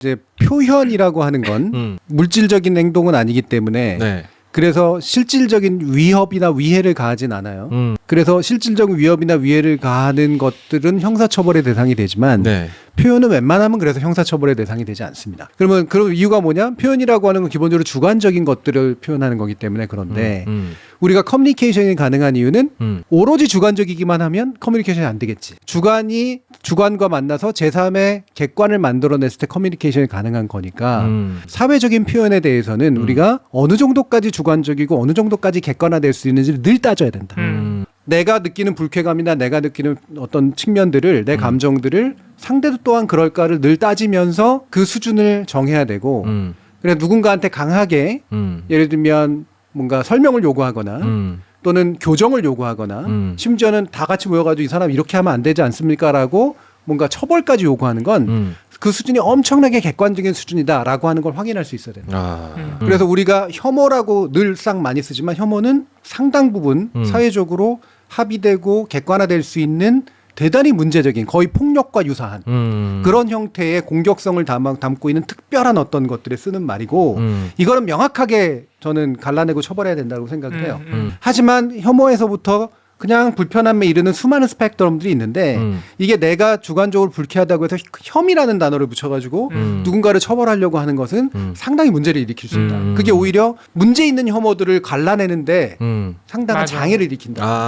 이제 표현이라고 하는 건 음. 물질적인 행동은 아니기 때문에 네. 그래서 실질적인 위협이나 위해를 가하진 않아요. 음. 그래서 실질적인 위협이나 위해를 가하는 것들은 형사처벌의 대상이 되지만 네. 표현은 웬만하면 그래서 형사처벌의 대상이 되지 않습니다. 그러면 그런 이유가 뭐냐? 표현이라고 하는 건 기본적으로 주관적인 것들을 표현하는 거기 때문에 그런데 음. 우리가 커뮤니케이션이 가능한 이유는 음. 오로지 주관적이기만 하면 커뮤니케이션이 안 되겠지. 주관이 주관과 만나서 제3의 객관을 만들어냈을 때 커뮤니케이션이 가능한 거니까 음. 사회적인 표현에 대해서는 우리가 어느 정도까지 주관적이고 어느 정도까지 객관화될 수 있는지를 늘 따져야 된다. 음. 내가 느끼는 불쾌감이나 내가 느끼는 어떤 측면들을 내 감정들을 상대도 또한 그럴까를 늘 따지면서 그 수준을 정해야 되고 음. 그래 누군가한테 강하게 음. 예를 들면 뭔가 설명을 요구하거나 음. 또는 교정을 요구하거나 음. 심지어는 다 같이 모여가지고 이 사람 이렇게 하면 안 되지 않습니까라고 뭔가 처벌까지 요구하는 건그 음. 수준이 엄청나게 객관적인 수준이다라고 하는 걸 확인할 수 있어야 된다. 아. 음. 그래서 우리가 혐오라고 늘상 많이 쓰지만 혐오는 상당 부분 음. 사회적으로 합의되고 객관화될 수 있는 대단히 문제적인 거의 폭력과 유사한 음. 그런 형태의 공격성을 담, 담고 있는 특별한 어떤 것들에 쓰는 말이고 음. 이거는 명확하게 저는 갈라내고 처벌해야 된다고 생각을 해요. 음, 음. 하지만 혐오에서부터 그냥 불편함에 이르는 수많은 스펙트럼들이 있는데 음. 이게 내가 주관적으로 불쾌하다고 해서 혐이라는 단어를 붙여가지고 음. 누군가를 처벌하려고 하는 것은 음. 상당히 문제를 일으킬 수 있다. 음. 그게 오히려 문제 있는 혐오들을 갈라내는데 음. 상당한 맞아. 장애를 일으킨다. 아.